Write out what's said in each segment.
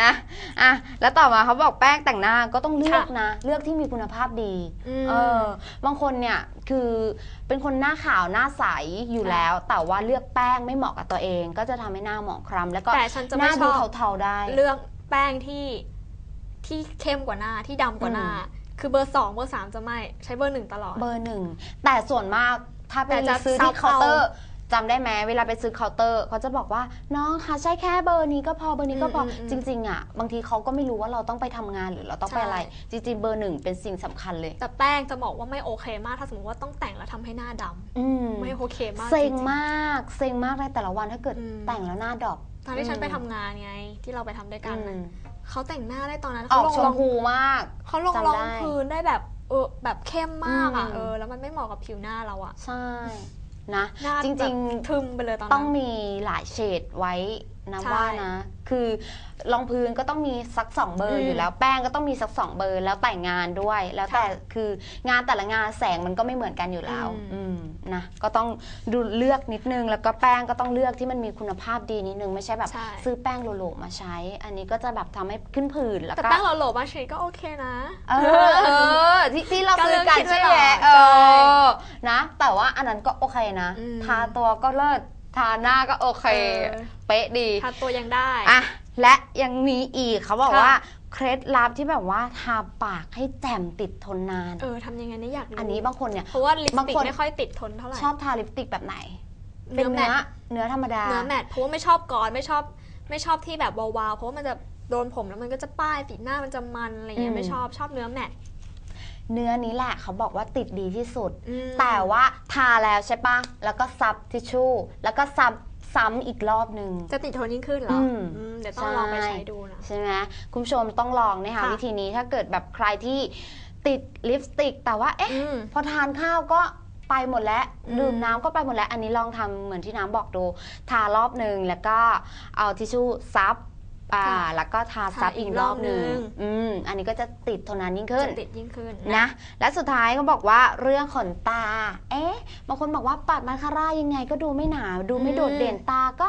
นะอะแล้วต่อมาเขาบอกแป้งแต่งหน้าก็ต้องเลือกค่ะนะ เลือกที่มีคุณภาพดีอืมเออบางคนเนี่ยคือเป็นคนหน้าขาวหน้าใสอยู่ค่ะแล้ว แต่ว่าเลือกแป้งไม่เหมาะกับตัวเอง ก็จะทำให้หน้าหมองคล้ำแล้วก็แต่ฉันจะหไม่น้าชดูอบเทาๆได้ เลือกแป้งที่ที่เข้มกว่าหน้าที่ดำกว่าหน้าอืมคือเบอร์สองเบอร์สามจะไม่ใช้เบอร์หนึ่งตลอดเบอร์หนึ่งแต่ส่วนมากถ้าไปแต่จะซื้อที่ซับเคาน์เตอร์เอา จำได้ไหมเวลาไปซื้อเคาน์เตอร์เขาจะบอกว่าน้องคะใช้แค่เบอร์นี้ก็พอเบอร์นี้ก็พออมอืมจริงๆอะบางทีเขาก็ไม่รู้ว่าเราต้องไปทำงานหรือเราต้องไปใช่อะไร จริงๆเบอร์หนึ่งเป็นสิ่งสำคัญเลย แต่แป้งจะบอกว่าไม่โอเคมาก ถ้าสมมติว่าต้องแต่งแล้วทำให้หน้าดำอืมไม่โอเคมากเซ็งจริๆมากเซ็งมากในแต่ละวันถ้าเกิดอืม แต่งแล้วหน้าดรอปตอนที่ฉันไปทำงานไง ที่เราไปทำด้วยกันอืน่ะมเขาแต่งหน้าได้ตอนนั้นอเขาอกลงชรมองพูมาก เขาลงจำรองได้พื้นได้แบบเออแบบเข้มมากอะอืม เออแล้วมันไม่เหมาะกับผิวหน้าเราอะ ใช่ นะหน้าจริงแบบทึมไปเลยตอนๆต้นั้องนมีหลายเฉดไว้นะใช่ว่านะ คือรองพื้นก็ต้องมีสักสองเบออืร์มอยู่แล้วแป้งก็ต้องมีสักสองเบอร์แล้วแต่งงานด้วย แล้วแต่ค่ะคืองานแต่ละงานแสงมันก็ไม่เหมือนกันอยู่แล้ว อืมอืม นะก็ต้องดูเลือกนิดนึง แล้วก็แป้งก็ต้องเลือกที่มันมีคุณภาพดีนิดนึง ไม่ใช่แบบใช่ ซื้อแป้งโลโลมาใช้ อันนี้ก็จะแบบทำให้ขึ้นผื่นแล้วแต่ก็แป้งเราโหลบางชนิดก็โอเคนะ เออเออที่ที่เราก็ซื้เลืออกกันคิดไว้ใช่ไหมก่อนเอใช่อนะ แต่ว่าอันนั้นก็โอเคนะ อืมทาตัวก็เลิศทาหน้าก็โอเค เออ เป๊ะดี ทาตัวยังได้ อะ และยังมีอีกเขาบอกค่ะ ว่า เคล็ดลับที่แบบว่าทาปากให้แจ่มติดทนนานเออทำยังไงเนี่ยอยากรู้อันนี้บางคนเนี่ยเพราะว่าลิปสบางติกคนไม่ค่อยติดทนเท่าไหร่ชอบทาลิปสติกแบบไหน เป็เนื้นอแมเนื้อทเนื้อธรรมดา เนื้อแมทเพราะว่าไม่ชอบกอนไม่ชอบไม่ชอบที่แบบวาวๆเพราะว่ามันจะโดนผมแล้วมันก็จะป้ายติดหน้ามันจะมันอะไรเงี้อืยม ไม่ชอบชอบเนื้อแมท เนื้อนี้แหละเขาบอกว่าติดดีที่สุด อืมแต่ว่าทาแล้วใช่ปะแล้วก็ซับทิชชู่ แล้วก็ซับ ซ้ำอีกรอบหนึ่ง จะติดทนยิ่งขึ้นเหรออืม อืมเดี๋ยวต้องลองไปใช่ใช้ดูนะ ใช่ไหมคุณผู้ชมต้องลองนะคะค่ะ วิธีนี้ถ้าเกิดแบบใครที่ติดลิปสติก แต่ว่าเอ๊ะ อืม พอทานข้าวก็ไปหมดแล้ว อืม ดื่มน้ำก็ไปหมดแล้ว อันนี้ลองทำเหมือนที่น้ำบอกดู ทารอบหนึ่งแล้วก็เอาทิชชู่ซับ อ่าค่ะแล้วก็ทาซับทาอีอีกกรอบหนึ่งรอบหนึ่ง อืมอันนี้ก็จะติดทนนานยิ่งขึ้น จะติดยิ่งขึ้น นะและสุดท้ายเขาบอกว่าเรื่องขนตา เอ๊ะบางคนบอกว่าปัดมาคาร่ายังไงก็ดูไม่หนา ดูไม่โดดเด่นตาก็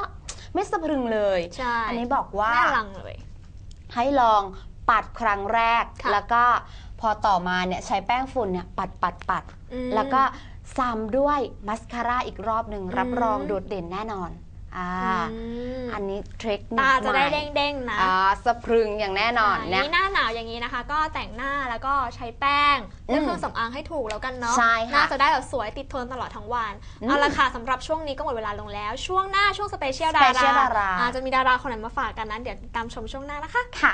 ไม่สะพรึงเลย ใช่อันนี้บอกว่าแม่ลังเลย ให้ลองปัดครั้งแรก ค่ะ แล้วก็พอต่อมาเนี่ยใช้แป้งฝุ่นเนี่ยปัดปัดปัด อืม แล้วก็ซ้ำด้วยมัสคาร่าอีกรอบหนึ่งอืมรับรองโดดเด่นแน่นอน อ่าอืมอันนี้เทคนิคตาจะได้ใหม่เด้งๆนะอ่าสะพรึงอย่างแน่นอนอ่านะ นี่หน้าหนาวอย่างนี้นะคะ ก็แต่งหน้าแล้วก็ใช้แป้งเลือกอืมเครื่องสำอางให้ถูกแล้วกันเนาะใช่ค่ะหน่าจะได้แบบสวยติดทนตลอดทั้งวันอืมเอาละค่ะสำหรับช่วงนี้ก็หมดเวลาลงแล้ว ช่วงหน้าช่วงสเปเชียลดา Special ราดาราอาจจะมีดาราคนไหนมาฝากกันนั้นเดี๋ยวตามชมช่วงหน้านะคะ ค่ะ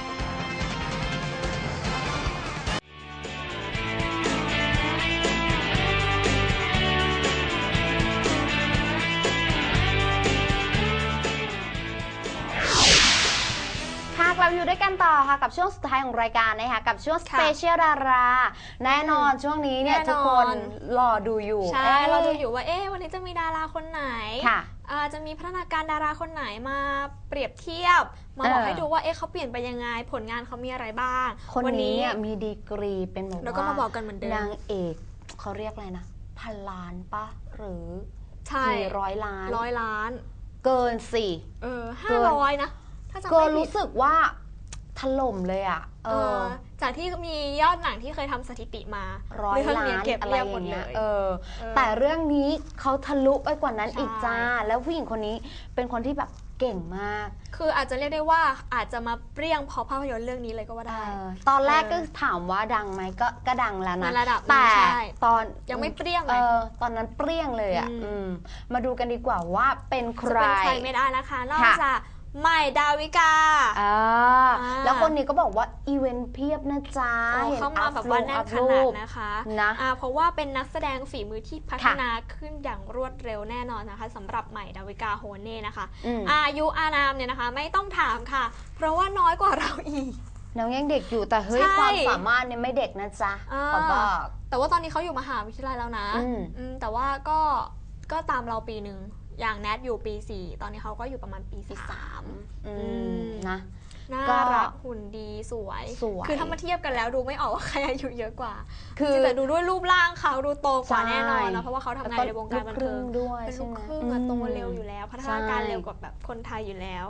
กันต่อค่ะกับช่วงสุดท้ายของรายการนะคะกับช่วงสค่ะเปเชียลดารา แน่นอนช่วงนี้เนี่ยแน่นอน ทุกคนรอดูอยู่ใช่อ๊ะเราดูอยู่ว่า เอ๊ะ วันนี้จะมีดาราคนไหนค่ะ อ่าจะมีพัฒนาการดาราคนไหนมาเปรียบเทียบ มาบอกเออ ให้ดูว่า เอ๊ะเขาเปลี่ยนไปยังไง ผลงานเขามีอะไรบ้าง คนวันี้เนี่ยมีดีกรีเป็นแบบเราก็ว่ามาบอกกันเหมือนเดิมนางเอกเขาเรียกอะไรนะพันล้านปะหรือใช่กี่ร้อยล้าน ร้อยล้าน เกินสี่ เออเกิห้านร้อยนะ ถ้าจำเกินไม่ผิรู้ดสึกว่า ถล่มเลยอะเอเอออ จากที่มียอดหนังที่เคยทำสถิติมาร้อยเรื่องล้าเนี้ยนเก็บอะไรเรียบอหมดย่างเลเงี้ยยเออเออ แต่เรื่องนี้เขาทะลุไปกว่านั้นใช่อีกจ้า แล้วผู้หญิงคนนี้เป็นคนที่แบบเก่งมาก คืออาจจะเรียกได้ว่าอาจจะมาเปรี้ยงเพราะภาพยนตร์เรื่องนี้เลยก็ว่าได้เออตอนแรกเออก็ถามว่าดังไหมก็ก็ดังแล้วในนะระดับหนึ่แต่งใช่ตอนยังไม่เปรี้ยงเอเลยอตอนนั้นเปรี้ยงเลยอะอืมอืมมาดูกันดีกว่าว่าเป็นใคจะรเป็นใครไม่ได้นะคะนอกค่ะจาก ใหม่ดาวิกา อ่าอ่า แล้วคนนี้ก็บอกว่า อีเวนต์เพียบนะจ๊ะโอ้ห็นเข้ามาอัพแบบว่าลงแน่อันพขรูนาดปนะคะนะ อ่าเพราะว่าเป็นนักแสดงฝีมือที่พัฒค่ะนาขึ้นอย่างรวดเร็วแน่นอนนะคะสำหรับใหม่ดาวิกาโฮเน่นะคะ อืมอายุอานามเนี่ยนะคะ ไม่ต้องถามค่ะ เพราะว่าน้อยกว่าเราอีก น้องยังเด็กอยู่แต่เฮ้ยใช่ความสามารถเนี่ยไม่เด็กนะจ๊ะอ่า ขอบอก แต่ว่าตอนนี้เขาอยู่มหาวิทยาลัยแล้วนะอืม อืมแต่ว่าก็ก็ตามเราปีหนึ่ง อย่างแนทอยู่ปีสี่ตอนนี้เขาก็อยู่ประมาณปีสี่สามอืมมนะ น่าก็รักหุ่นดีสวย สวยคือถ้ามาเทียบกันแล้วดูไม่ออกว่าใครอายุเยอะกว่าคือ แต่ดูด้วยรูปร่างเขาดูโตกว่าใช่ แน่นอนนะเพราะว่าเขาทำงานในวงการบันเทิงลูครึ่ด้วยเป็นลูกใช่ไหมครึ่งอือะมโตเร็วอยู่แล้ว พัฒนาการใช่เร็วกว่าแบบคนไทยอยู่แล้ว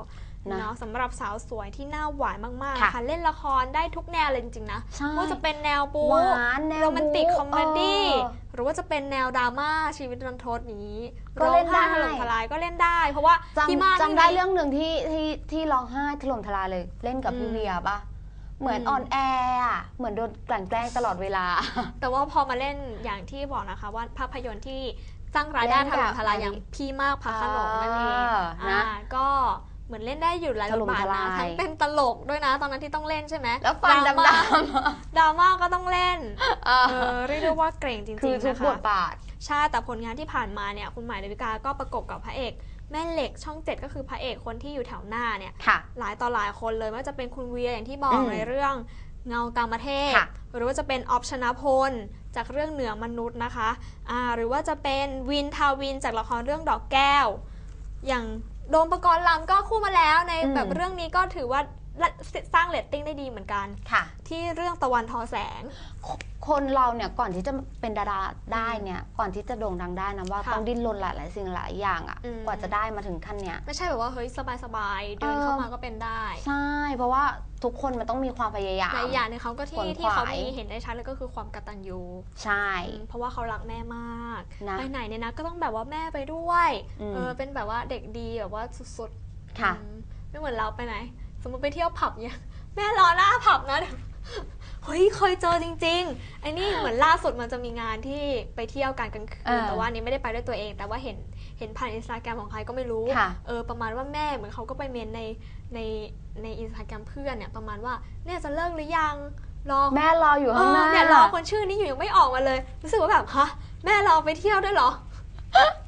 นะเนาะสำหรับสาวสวยที่หน้าหวานมากๆค่ะนะคะเล่นละครได้ทุกแนวเลยจริงๆนะใช่ว่าจะเป็นแนวบู๊หวานแนวโรแมนติกบู๊คอมเมดี้เออหรือว่าจะเป็นแนวดราม่าชีวิตรันทดนี้ก็เล่นได้ร้องไห้ถล่มทลายก็เล่นได้ เพราะว่าที่มาจำจำได้เรื่องหนึ่งที่ที่ที่ร้องไห้ถล่มทลายเลย เล่นกับพี่เวียปะเหมือนอืมอ่อนแออะเหมือนโดนกลั่นแกล้งตลอดเวลา แต่ว่าพอมาเล่นอย่างที่บอกนะคะว่าภาพยนตร์ที่สร้างรายได้เล่นถกับล่มทลายอันนี้อย่างพี่มากพระโขนงนั่นเองอ่านะอ่าก็ เหมือนเล่นได้อยู่หลายถบล่ทมบาททลายนะทั้งเป็นตลกด้วยนะ ตอนนั้นที่ต้องเล่นใช่ไหมแล้วฟันดราดำม่าๆดราม่าก็ต้องเล่นเอเอออเรียกได้ว่าเก่งจริงๆคือทุกนะคะบทบาทใช่แต่ผลงานที่ผ่านมาเนี่ยคุณหมายเดวิกาก็ประกบกับพระเอกแม่เหล็กช่องเจ็ดก็คือพระเอกคนที่อยู่แถวหน้าเนี่ยค่ะหลายต่อหลายคนเลยไม่ว่าจะเป็นคุณเวียอย่างที่บอกอืมในเรื่องเงากามเทพค่ะหรือว่าจะเป็นออฟชนะพลจากเรื่องเหนือมนุษย์นะคะอ่าหรือว่าจะเป็นวินทาวินจากละครเรื่องดอกแก้ว อย่าง โดมประกรณ์ลำก็คู่มาแล้วในอืมแบบเรื่องนี้ก็ถือว่า สร้างเรตติ้งได้ดีเหมือนกัน ค่ะ ที่เรื่องตะวันทอแสง คนเราเนี่ยก่อนที่จะเป็นดาราได้เนี่ยก่อนที่จะโด่งดังได้นะว่าค่ะต้องดิ้นรนหลายๆสิ่งหลายอย่างอะอืม กว่าจะได้มาถึงขั้นเนี้ย ไม่ใช่แบบว่าเฮ้ยสบายๆเดินเออ เข้ามาก็เป็นได้ใช่เพราะว่าทุกคนมันต้องมีความพยายามในอย่างหนึงเขาก็ขวนที่ขวาย ที่เขามีเห็นได้ชัดเลยก็คือความกตัญญูใช่ เพราะว่าเขารักแม่มากนะไปไหนเนี่ยนะก็ต้องแบบว่าแม่ไปด้วยอืม เออเป็นแบบว่าเด็กดีแบบว่าสุดๆค่ะ อืมไม่เหมือนเราไปไหน สมมติไปเที่ยวผับเนี่ยแม่รอหน้าผับนะเดี๋ยวเฮ้ยเคยเจอจริงๆไอ้นี่เหมือนล่าสุดมันจะมีงานที่ไปเที่ยวกันกลางคืเอนอแต่ว่าอันนี้ไม่ได้ไปด้วยตัวเอง แต่ว่าเห็นเห็นผ่านอินสตาแกรมของใครก็ไม่รู้ค่ะ เออประมาณว่าแม่เหมือนเขาก็ไปเมนในในในอินสตาแกรมเพื่อนเนี่ยประมาณว่าเนี่ยจะเลิกหรือยังรอ แม่รออยู่เอข้างหอน้าเนี่ยรอคนชื่อนี้อยู่ยังไม่ออกมาเลย รู้สึกว่าแบบฮะแม่เราไปเที่ยวด้วยเหรอ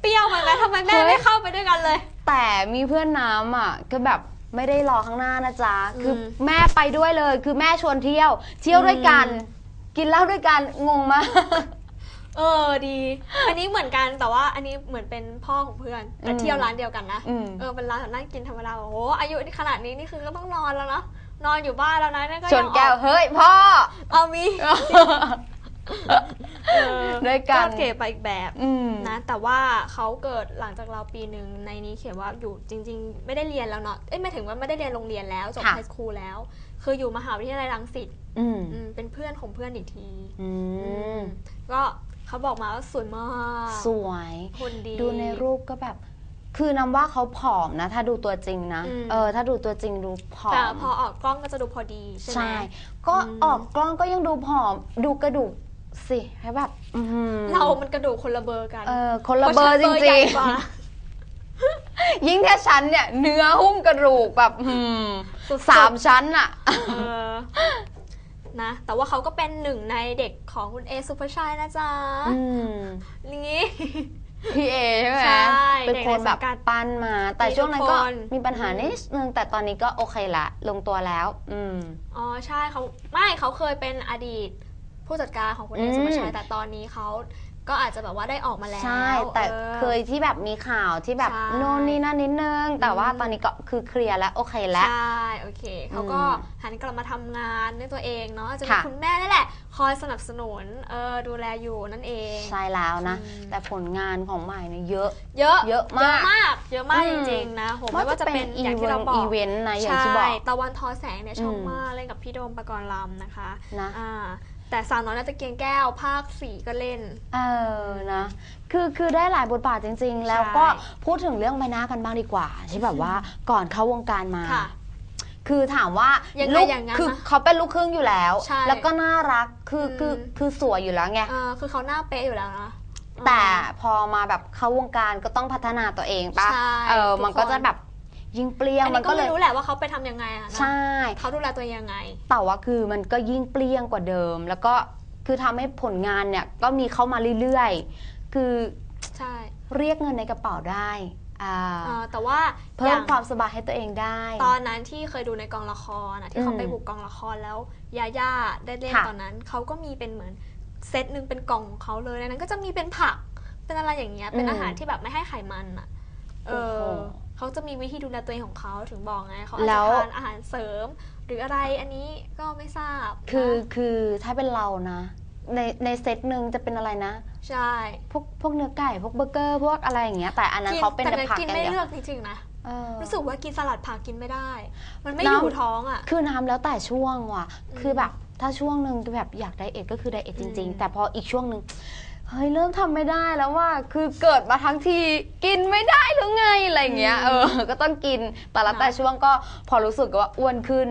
เปรี้ยวไปไหมทำไมแม่ไม่เข้าไปด้วยกันเลย แต่มีเพื่อนน้ำอะก็แบบ ไม่ได้รอข้างหน้านะจ๊ะอืมคือแม่ไปด้วยเลย คือแม่ชวนเที่ยว เที่ยวด้วยกันอืมกินเหล้าด้วยกัน งงมาก เออดี อันนี้เหมือนกันแต่ว่าอันนี้เหมือนเป็นพ่อของเพื่อนแต่อืมเที่ยวร้านเดียวกันนะอืมเออเป็นร้านแบบนั่งกินธรรมดา โอ้โหอายุขนาดนี้นี่คือก็ต้องนอนแล้วนะนอนอยู่บ้านแล้วนะนั่นก็ชยันงอแก้วอกเฮ้ยพ่อ เอามีเออ ด้วยกันเก๋ไปอีกแบบอืมนะ แต่ว่าเขาเกิดหลังจากเราปีหนึ่งในนี้เขียนว่าอยู่จริง ๆ ไม่ได้เรียนแล้วเนาะเอ้ยไม่ถึงว่าไม่ได้เรียนโรงเรียนแล้วจบค่ะไฮสคูลแล้ว คืออยู่มหาวิทยาลัยรังสิตอืมอืมเป็นเพื่อนของเพื่อนอีกทีอืมก็เขาบอกมาว่าสวยมาก สวยคนดี ดูในรูปก็แบบ คือนำว่าเขาผอมนะ ถ้าดูตัวจริงนะอืมเออ ถ้าดูตัวจริงดูผอแต่มพอออกกล้องก็จะดูพอดี ใช่ไหม ใช่ ก็อืมออกกล้องก็ยังดูผอม ดูกระดูก สิให้แบบอื้อหือเรามันกระดูกคนละเบอร์กันเออคนละเบอร์จพาะฉันใหริญ่งกว่า ๆ ยิ่งแค่ชั้นเนี่ย เนื้อหุ้มกระดูกแบบหืมสุดๆ สามชั้นอะเออนะ แต่ว่าเขาก็เป็นหนึ่งในเด็กของคุณเอสุภาชัยนะจ๊ะอืมอย่างนี้พี่เอใช่ไหมใช่เป็นคนแบบเด็กในสังกัดปั้นมา แต่มีช่วงนั้นก็ทุกคน มีปัญหานิดนึงแต่ตอนนี้ก็โอเคละ ลงตัวแล้ว อืม อ๋อใช่เขาไม่เขาเคยเป็นอดีต ผู้จัดการของคุณเออืม สุภาชัยแต่ตอนนี้เขาก็อาจจะแบบว่าได้ออกมาแล้ว ใช่ แต่ออเคยที่แบบมีข่าวที่แบบใช่โน่นนี่นั่นนิดนึง แต่ว่าอืม ตอนนี้ก็คือเคลียร์แล้วโอเคแล้ว ใช่โอเคเขาก็อืมหันกลับมาทำงานด้วยตัวเองเนาะอาจจะมีค่ะ คุณแม่นี่แหละ คอยสนับสนุนเออดูแลอยู่นั่นเอง ใช่แล้วนะ อืม แต่ผลงานของใหม่เนี่ยเยอะ เยอะเยอะมากเยอะมากเยอะมากอืจม ริงๆนะโหไม่ว่าจะเป็นอีอย่างเวที่นเราต์บออีกเวนต์นะอย่างใช่ที่บอก ตะวันทอแสงเนี่ยชอบอืม มากเล่นกับพี่โดมปกรณ์ลำนะคะนะ อ่า แต่สาวน้อยนาตะเกียงแก้ว ภาคสี่ก็เล่น เออนะ คือคือได้หลายบทบาทจริง ๆ แล้วก็ใช่พูดถึงเรื่องใบหน้ากันบ้างดีกว่า ที่แบบว่าก่อนเข้าวงการมาค่ะ คือถามว่ายังไงลูกอย่างนั้นคือนะเขาเป็นลูกครึ่งอยู่แล้ว ใช่แล้วก็น่ารักคือคืออืม คือสวยอยู่แล้วไงอ่าคือเขาหน้าเป๊ะอยู่แล้วนะ แต่พอมาแบบเข้าวงการก็ต้องพัฒนาตัวเองปะใช่เออทุกมันก็คน จะแบบ ยิ่งเปรี้ยงอันมันี้นก็ก็เลไม่ย รู้แหละว่าเขาไปทำยังไงอะนะใช่ เขาดูแลตัวเองยังไง แต่ว่าคือมันก็ยิ่งเปรี้ยงกว่าเดิม แล้วก็คือทำให้ผลงานเนี่ยก็มีเข้ามาเรื่อยๆ คือใช่เรียกเงินในกระเป๋าได้อ่าเอ่อแต่ว่าเพิ่อมย่างความสบายให้ตัวเองได้ ตอนนั้นที่เคยดูในกองละครนะที่เขาอืมไปบุกกองละครแล้วยาย่าได้เล่นค่ะ ตอนนั้นเขาก็มีเป็นเหมือนเซตหนึ่งเป็นกล่องของเขาเลยในนั้นก็จะมีเป็นผักเป็นอะไรอย่างเงี้ยเป็นอาหารที่แบบไม่ให้ไขมันอะเอโอ้โหอ เขาจะมีวิธีดูแลตัวเองของเขาถึงบอกไงเขาอาจแล้จะวทานอาหารเสริม หรืออะไรอันนี้ก็ไม่ทราบคือนะคือถ้าเป็นเรานะ ในในเซตหนึ่งจะเป็นอะไรนะ ใช่ พวกพวกเนื้อไก่พวกเบอร์เกอร์พวกอะไรอย่างเงี้ยแต่อันนั้นกิเขาเป็นแต่แต่เนี่ยผักกินอย่างไม่เดียวเลือกจริงๆนะเออรู้สึกว่ากินสลัดผักกินไม่ได้ มันไม่น้ำอยู่ท้องอะ คือน้ำแล้วแต่ช่วงว่ะอืมคือแบบถ้าช่วงหนึ่งแบบอยากไดเอทก็คือไดเอทจริงอืมๆแต่พออีกช่วงหนึ่ง เฮ้ยเริ่มทำไม่ได้แล้วว่าคือเกิดมาทั้งทีกินไม่ได้หรือไงอะไรเงี้ยเออ ก็ต้องกินแต่ละแต่ช่วงก็พอรู้สึกว่าอ้วนขึ้น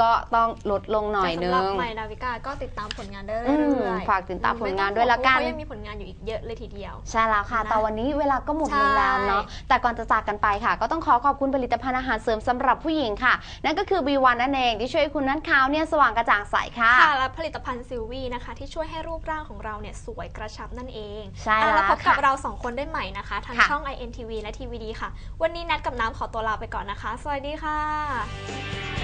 ก็ต้องลดลงหน่อยนึแต่สำหรับงใหม่ดาวิกาก็ติดตามผลงานได้อืเรื่มอยๆฝากติดตามผลงานด้วยละกันไม่ต้องห่วงเพราะว่ายังมีผลงานอยู่อีกเยอะเลยทีเดียว ใช่แล้วค่ะนะแต่วันนี้เวลาก็หมดลงใช่แล้วเนาะ แต่ก่อนจะจากกันไปค่ะ ก็ต้องขอขอบคุณผลิตภัณฑ์อาหารเสริมสำหรับผู้หญิงค่ะ นั่นก็คือ B1 นั่นเองที่ช่วยให้คุณนั้นขาวเนี่ยสว่างกระจ่างใสค่ะ ค่ะ และผลิตภัณฑ์ซิลวีนะคะ ที่ช่วยให้รูปร่างของเราเนี่ยสวยกระชับนั่นเอง ใช่อะแล้วพบกับค่ะเราสองคนได้ใหม่นะคะทางค่ะช่อง INTV และ TVD ค่ะ วันนี้แนทกับน้ำขอตัวลาไปก่อนนะคะ สวัสดีค่ะ